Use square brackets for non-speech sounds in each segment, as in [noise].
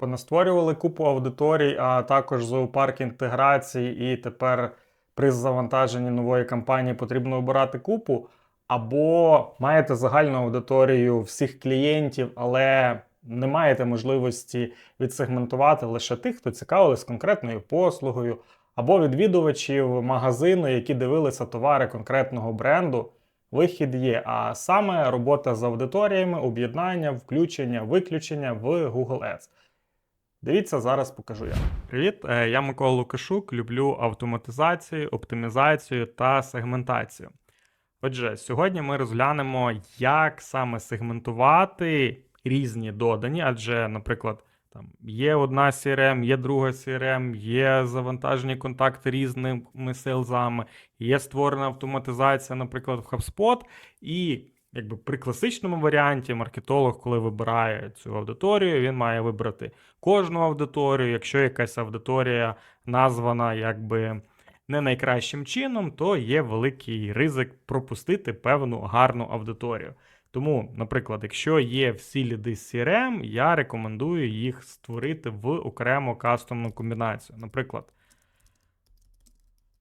Понастворювали купу аудиторій, а також зоопарк інтеграції, і тепер при завантаженні нової кампанії потрібно обирати купу. Або маєте загальну аудиторію всіх клієнтів, але не маєте можливості відсегментувати лише тих, хто цікавились конкретною послугою, або відвідувачів магазину, які дивилися товари конкретного бренду. Вихід є, а саме робота з аудиторіями, об'єднання, включення, виключення в Google Ads. Дивіться, зараз покажу я. Привіт, е, я Микола Лукашук. Люблю автоматизацію, оптимізацію та сегментацію. Отже, сьогодні ми розглянемо, як саме сегментувати різні додані, адже, наприклад, там є одна CRM, є друга CRM, є завантажені контакти різними селзами, є створена автоматизація, наприклад, в HubSpot, і якби при класичному варіанті маркетолог, коли вибирає цю аудиторію, він має вибрати кожну аудиторію. Якщо якась аудиторія названа якби не найкращим чином, то є великий ризик пропустити певну гарну аудиторію. Тому, наприклад, якщо є всі ліди з CRM, я рекомендую їх створити в окрему кастомну комбінацію. Наприклад,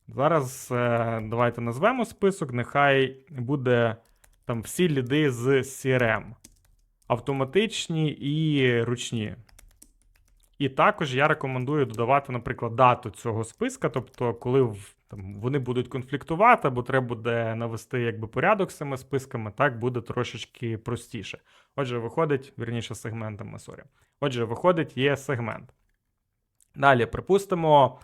зараз е, давайте назвемо список, нехай буде там всі ліди з CRM. Автоматичні і ручні. І також я рекомендую додавати, наприклад, дату цього списка, тобто, коли там, вони будуть конфліктувати, або треба буде навести якби, порядок з цими списками, так буде трошечки простіше. Отже, виходить, вірніше, сегментами, сорі. Отже, виходить, є сегмент. Далі, припустимо,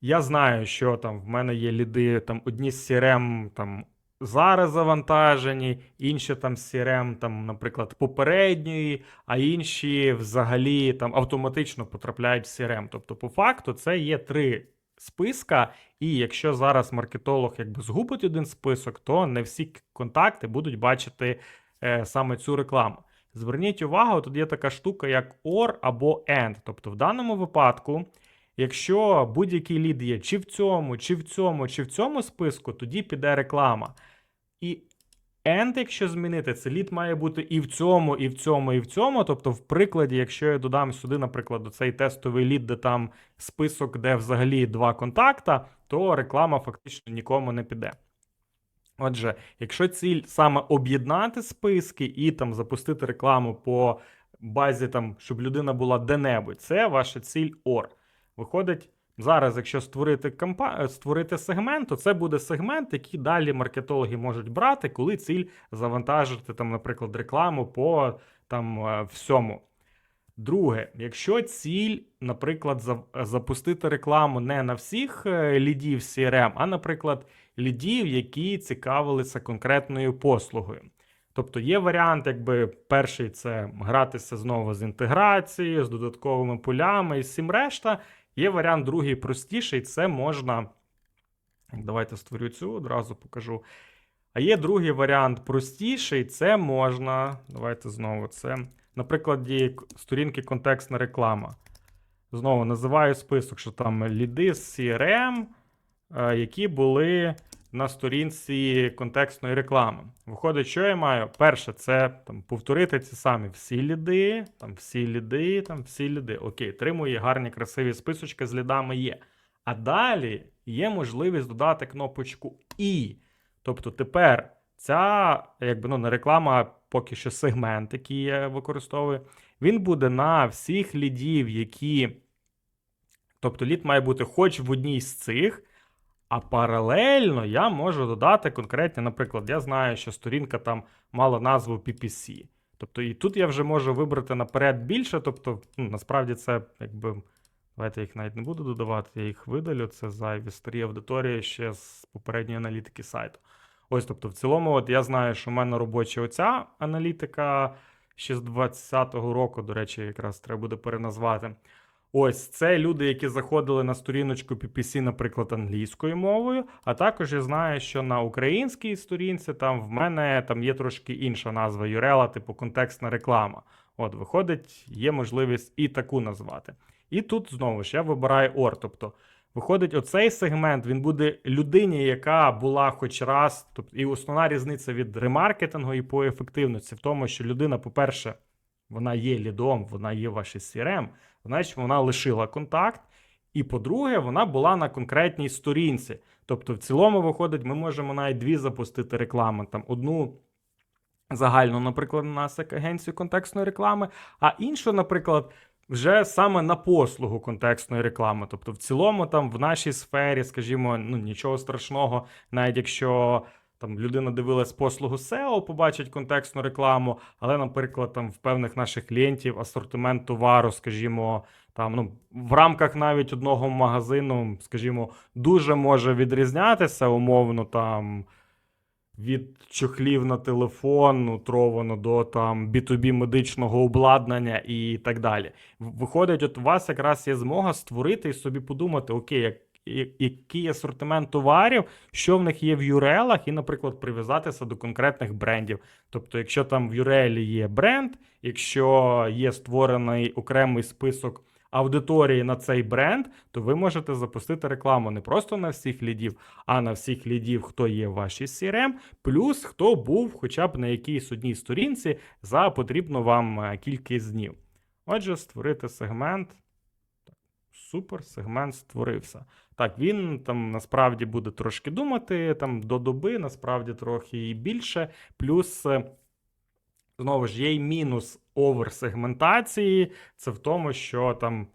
я знаю, що там в мене є ліди, там одні з CRM там, зараз завантажені, інші там з CRM, там, наприклад, попередньої, а інші взагалі там автоматично потрапляють в CRM. Тобто, по факту, це є три списка, і якщо зараз маркетолог якби згубить один список, то не всі контакти будуть бачити е, саме цю рекламу. Зверніть увагу, тут є така штука, як OR або AND. Тобто, в даному випадку. Якщо будь-який лід є чи в цьому, чи в цьому, чи в цьому списку, тоді піде реклама. І end, якщо змінити, це лід має бути і в цьому, і в цьому, і в цьому. Тобто, в прикладі, якщо я додам сюди, наприклад, цей тестовий лід, де там список, де взагалі два контакта, то реклама фактично нікому не піде. Отже, якщо ціль саме об'єднати списки і там запустити рекламу по базі, там, щоб людина була де-небудь, це ваша ціль OR. Виходить, зараз, якщо створити компа... створити сегмент, то це буде сегмент, який далі маркетологи можуть брати, коли ціль завантажити, там, наприклад, рекламу по там е, всьому. Друге, якщо ціль, наприклад, запустити рекламу не на всіх е, лідів CRM, а, наприклад, лідів, які цікавилися конкретною послугою. Тобто є варіант, якби перший це гратися знову з інтеграцією, з додатковими полями і всім решта. Є варіант другий простіший, це можна. Давайте створю цю, одразу покажу. А є другий варіант простіший, це можна. Давайте знову це. Наприклад, сторінки контекстна реклама. Знову називаю список, що там ліди з CRM, е, які були на сторінці контекстної реклами. Виходить, що я маю? Перше, це там, повторити ці самі всі ліди, там всі ліди, там всі ліди. Окей, три мої гарні, красиві списочки з лідами є. А далі є можливість додати кнопочку І. Тобто тепер ця, якби ну, не реклама, поки що сегмент, який я використовую, він буде на всіх лідів, які. Тобто лід має бути хоч в одній з цих. А паралельно я можу додати конкретні, наприклад, я знаю, що сторінка там мала назву PPC. Тобто, і тут я вже можу вибрати наперед більше. Тобто, ну, насправді це якби. Давайте я їх навіть не буду додавати, я їх видалю. Це зайві старі аудиторії ще з попередньої аналітики сайту. Ось, тобто, в цілому, от я знаю, що в мене робоча оця аналітика ще з 2020 року, до речі, якраз треба буде переназвати. Ось це люди, які заходили на сторіночку PPC, наприклад, англійською мовою. А також я знаю, що на українській сторінці там в мене там є трошки інша назва URL, типу контекстна реклама. От, виходить, є можливість і таку назвати. І тут знову ж я вибираю OR. Тобто, виходить, оцей сегмент він буде людині, яка була хоч раз. Тобто, і основна різниця від ремаркетингу і по ефективності в тому, що людина, по-перше, вона є лідом, вона є вашій CRM, значить вона лишила контакт. І по-друге, вона була на конкретній сторінці. Тобто, в цілому, виходить, ми можемо навіть дві запустити реклами. Там одну загальну, наприклад, на нас як агенцію контекстної реклами, а іншу, наприклад, вже саме на послугу контекстної реклами. Тобто, в цілому, там в нашій сфері, скажімо, ну нічого страшного, навіть якщо. Там людина дивилась послугу SEO, побачить контекстну рекламу, але, наприклад, там в певних наших клієнтів асортимент товару, скажімо, там ну в рамках навіть одного магазину, скажімо, дуже може відрізнятися умовно там від чохлів на телефон, ну, тровано до там B2B медичного обладнання і так далі. Виходить, от у вас якраз є змога створити і собі подумати, окей, як, який асортимент товарів, що в них є в URL, і, наприклад, прив'язатися до конкретних брендів. Тобто, якщо там в URL є бренд, якщо є створений окремий список аудиторії на цей бренд, то ви можете запустити рекламу не просто на всіх лідів, а на всіх лідів, хто є в вашій CRM, плюс хто був хоча б на якійсь одній сторінці за потрібну вам е, кількість днів. Отже, створити сегмент. Супер, сегмент створився. Так, він там насправді буде трошки думати, там до доби, насправді трохи і більше. Плюс, е, знову ж, є й мінус оверсегментації. Це в тому, що там,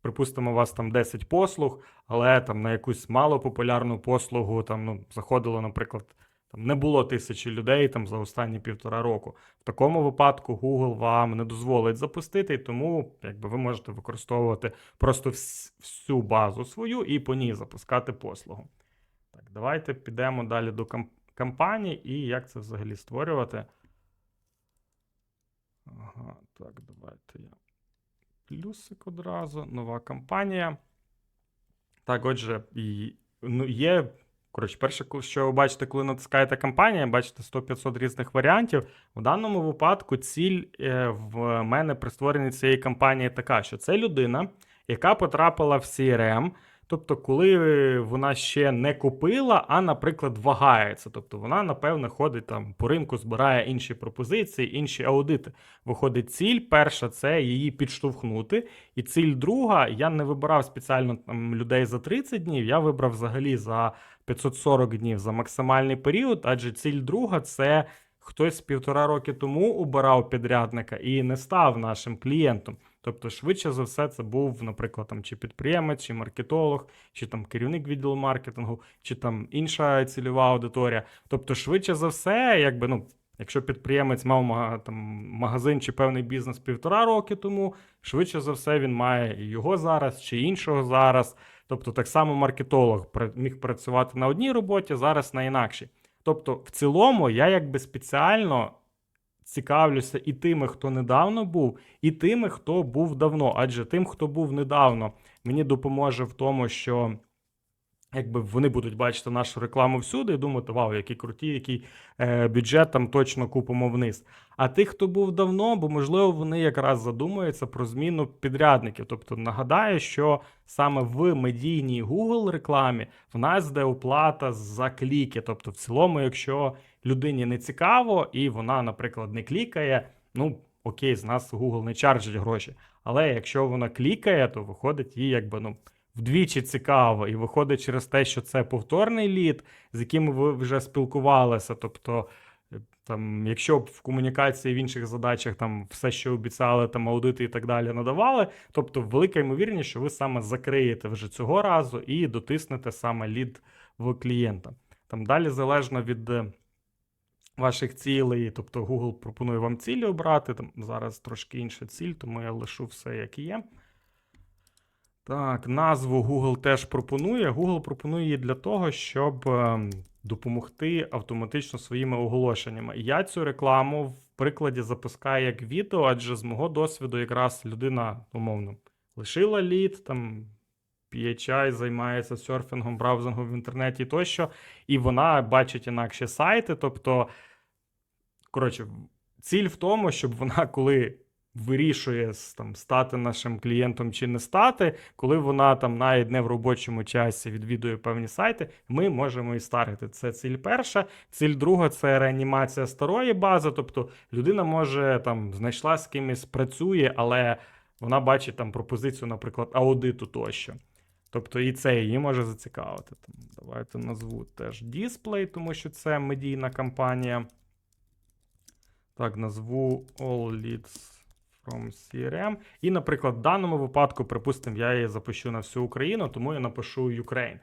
припустимо, у вас там 10 послуг, але там на якусь малопопулярну послугу там, ну, заходило, наприклад, там не було тисячі людей там за останні півтора року. В такому випадку Google вам не дозволить запустити, і тому якби ви можете використовувати просто всю базу свою і по ній запускати послугу. Так, давайте підемо далі до кам- кампаній і як це взагалі створювати. Ага, так, давайте я. Плюсик одразу, нова кампанія. Так, отже, і, ну, є. Коротше, перше, що ви бачите, коли натискаєте кампанія, бачите 100-500 різних варіантів. В даному випадку ціль е, в мене при створенні цієї кампанії така, що це людина, яка потрапила в CRM, тобто, коли вона ще не купила, а, наприклад, вагається. Тобто вона, напевно, ходить там по ринку, збирає інші пропозиції, інші аудити. Виходить, ціль перша це її підштовхнути. І ціль друга, я не вибирав спеціально там людей за 30 днів, я вибрав взагалі за 540 днів за максимальний період, адже ціль друга це хтось півтора роки тому обирав підрядника і не став нашим клієнтом. Тобто, швидше за все, це був, наприклад, там чи підприємець, чи маркетолог, чи там керівник відділу маркетингу, чи там інша цільова аудиторія. Тобто, швидше за все, якби ну. Якщо підприємець мав там, магазин чи певний бізнес півтора роки тому, швидше за все він має і його зараз, чи іншого зараз. Тобто, так само маркетолог міг працювати на одній роботі, зараз на інакшій. Тобто, в цілому, я якби спеціально цікавлюся і тими, хто недавно був, і тими, хто був давно. Адже тим, хто був недавно, мені допоможе в тому, що якби вони будуть бачити нашу рекламу всюди і думати, вау, які круті, який е, бюджет там точно купимо вниз. А тих, хто був давно, бо можливо вони якраз задумуються про зміну підрядників. Тобто нагадаю, що саме в медійній Google рекламі в нас йде оплата за кліки. Тобто, в цілому, якщо людині не цікаво і вона, наприклад, не клікає, ну окей, з нас Google не чаржить гроші. Але якщо вона клікає, то виходить їй якби ну. Вдвічі цікаво, і виходить через те, що це повторний лід, з яким ви вже спілкувалися. Тобто, е, там, якщо б в комунікації в інших задачах там все, що обіцяли, там аудити і так далі, надавали, тобто велика ймовірність, що ви саме закриєте вже цього разу і дотиснете саме лід в клієнта. Там далі залежно від е, ваших цілей, тобто Google пропонує вам цілі обрати. Там зараз трошки інша ціль, тому я лишу все як є. Так, назву Google теж пропонує. Google пропонує її для того, щоб ем, допомогти автоматично своїми оголошеннями. Я цю рекламу в прикладі запускаю як відео, адже з мого досвіду якраз людина, умовно, лишила лід, там PHI займається серфінгом, браузингом в інтернеті тощо, і вона бачить інакші сайти. Тобто, коротше, ціль в тому, щоб вона, коли вирішує там, стати нашим клієнтом чи не стати. Коли вона там навіть не в робочому часі відвідує певні сайти, ми можемо і старити. Це ціль перша. Ціль друга це реанімація старої бази. Тобто людина може там знайшла з кимось, працює, але вона бачить там пропозицію, наприклад, аудиту тощо. Тобто і це її може зацікавити. Там, давайте назву теж дисплей, тому що це медійна кампанія. Так, назву All Leads from CRM. І, наприклад, в даному випадку, припустимо, я її запущу на всю Україну, тому я напишу Ukraine.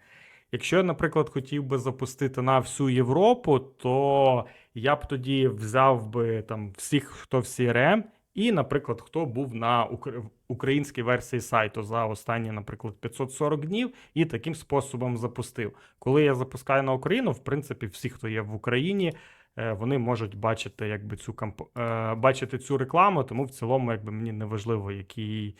Якщо я, наприклад, хотів би запустити на всю Європу, то я б тоді взяв би там всіх, хто в CRM, і, наприклад, хто був на українській версії сайту за останні, наприклад, 540 днів, і таким способом запустив. Коли я запускаю на Україну, в принципі, всі, хто є в Україні, вони можуть бачити, якби цю камп... е, бачити цю рекламу, тому в цілому, якби мені не важливо, які-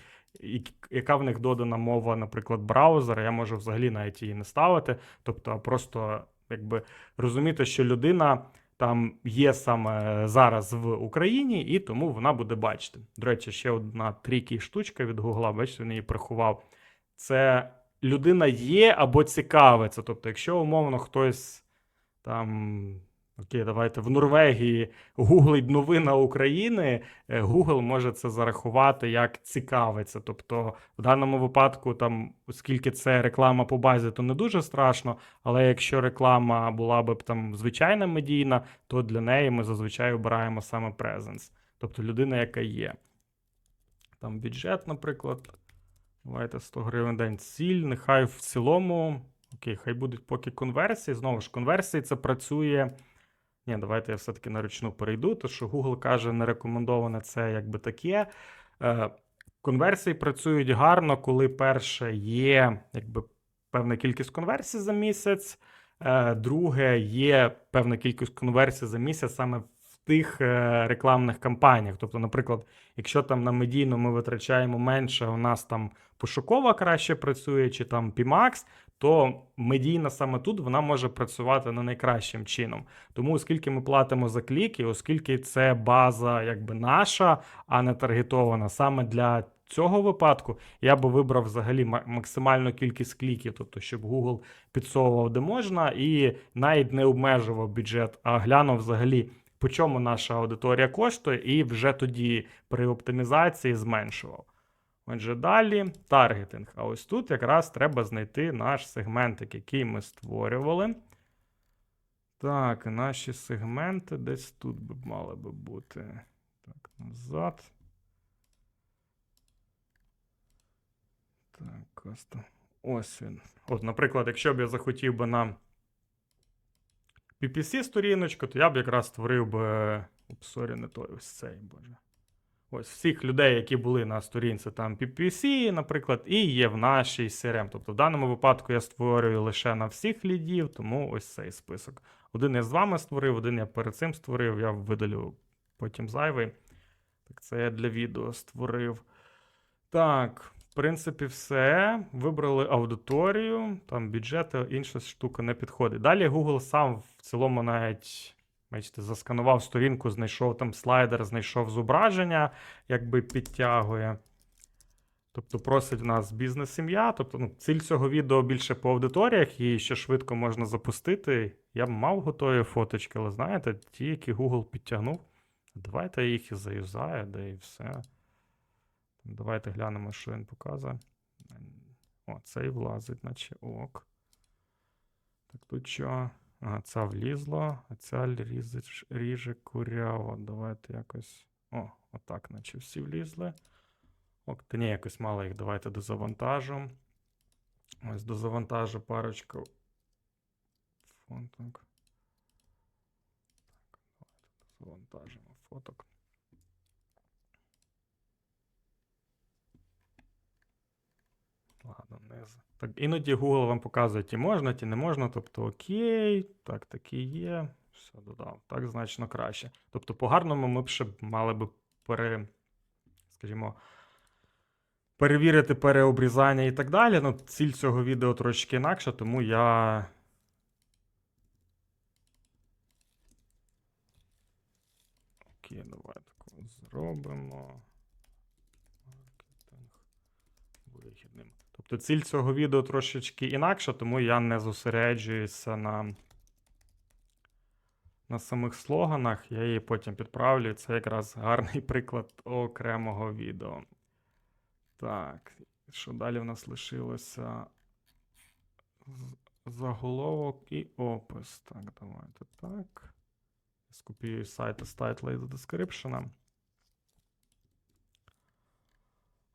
яка в них додана мова, наприклад, браузера. Я можу взагалі навіть її не ставити. Тобто, просто якби розуміти, що людина там є саме зараз в Україні, і тому вона буде бачити. До речі, ще одна трікі штучка від Гугла, бачите, він її приховав. Це людина є або цікавиться. Тобто, якщо умовно хтось там. Окей, давайте в Норвегії гуглить новина України, е, Google може це зарахувати як цікавиться. Тобто, в даному випадку, там, оскільки це реклама по базі, то не дуже страшно. Але якщо реклама була б там звичайна медійна, то для неї ми зазвичай обираємо саме presence. Тобто людина, яка є. Там бюджет, наприклад. Давайте 100 гривень день ціль. Нехай в цілому. Окей, хай будуть поки конверсії. Знову ж, конверсії це працює. Ні, давайте я все-таки на ручну перейду, то що Google каже, не рекомендоване це якби таке. Е, конверсії працюють гарно, коли перше є якби певна кількість конверсій за місяць. Е, друге, є певна кількість конверсій за місяць саме в тих е, рекламних кампаніях. Тобто, наприклад, якщо там на медійну ми витрачаємо менше, у нас там пошукова краще працює, чи там PMAX, то медійна саме тут вона може працювати не найкращим чином. Тому, оскільки ми платимо за кліки, оскільки це база якби наша, а не таргетована, саме для цього випадку я би вибрав взагалі максимальну кількість кліків, тобто щоб Google підсовував де можна, і навіть не обмежував бюджет, а глянув взагалі. По чому наша аудиторія коштує, і вже тоді при оптимізації зменшував. Отже, далі таргетинг. А ось тут якраз треба знайти наш сегментик, який ми створювали. Так, наші сегменти десь тут би мали би бути. Так, назад. Так, кастом. Ось він. От, наприклад, якщо б я захотів би на PPC сторіночку, то я б якраз створив би. Упс, сорі, не той, ось цей, боже. Ось всіх людей, які були на сторінці там PPC, наприклад, і є в нашій CRM. Тобто в даному випадку я створюю лише на всіх лідів, тому ось цей список. Один я з вами створив, один я перед цим створив, я видалю потім зайвий. Так, це я для відео створив. Так, в принципі, все. Вибрали аудиторію, там бюджет, інша штука не підходить. Далі Google сам в цілому навіть. Бачите, засканував сторінку, знайшов там слайдер, знайшов зображення, якби підтягує. Тобто просить в нас бізнес-сім'я. Тобто, ну, ціль цього відео більше по аудиторіях і що швидко можна запустити. Я б мав готові фоточки, але знаєте, ті, які Google підтягнув. Давайте я їх і заюзаю, де і все. Давайте глянемо, що він показує. О, цей влазить, наче ок. Так тут що? Ага, ця влізла, а ця ріже, ріже куряво. Давайте якось. О, отак, наче всі влізли. Ок, та ні, якось мало їх. Давайте дозавантажимо. Ось дозавантажу парочку. Фонток. Так, давайте дозавантажимо фоток. Ладно, не з- Так, іноді Google вам показує, ті можна, ті не можна. Тобто, окей, так, такі є. Все додав. Так значно краще. Тобто, по-гарному ми б ще мали би пере, скажімо, перевірити переобрізання і так далі. Ну, ціль цього відео трошки інакша, тому я. Окей, давай так зробимо. Тобто ціль цього відео трошечки інакша, тому я не зосереджуюся на, на самих слоганах. Я її потім підправлю. Це якраз гарний [laughs] приклад окремого відео. Так, що далі в нас лишилося? Заголовок і опис. Так, давайте так. Скопіюю з сайту з тайтла і з description.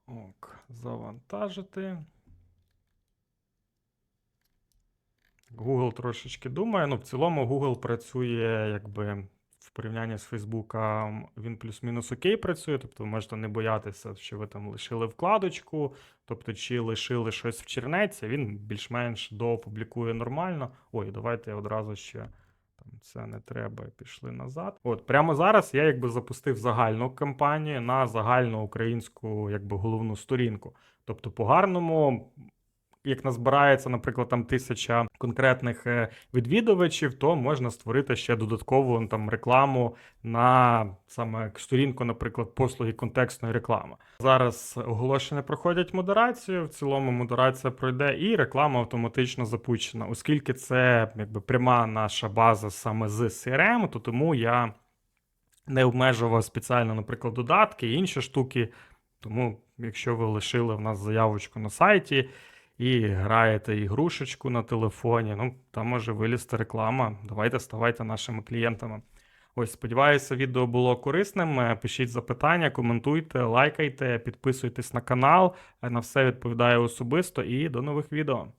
Ок, завантажити. Google трошечки думає. Ну, в цілому Google працює якби в порівнянні з Facebook, він плюс-мінус окей працює. Тобто ви можете не боятися, що ви там лишили вкладочку, тобто чи лишили щось в чернеці, він більш-менш доопублікує нормально. Ой, давайте я одразу ще це не треба, пішли назад. От прямо зараз я якби запустив загальну кампанію на загальну українську якби головну сторінку. Тобто, по гарному, як назбирається, наприклад, там тисяча конкретних е, відвідувачів, то можна створити ще додаткову ну, там рекламу на саме сторінку, наприклад, послуги контекстної реклами. Зараз оголошення проходять модерацію. В цілому модерація пройде, і реклама автоматично запущена, оскільки це якби пряма наша база саме з CRM, то тому я не обмежував спеціально, наприклад, додатки і інші штуки. Тому, якщо ви лишили в нас заявочку на сайті і граєте ігрушечку на телефоні, ну там може вилізти реклама. Давайте ставайте нашими клієнтами. Ось, сподіваюся, відео було корисним. Е, Пишіть запитання, коментуйте, лайкайте, підписуйтесь на канал. Е, На все відповідаю особисто і до нових відео.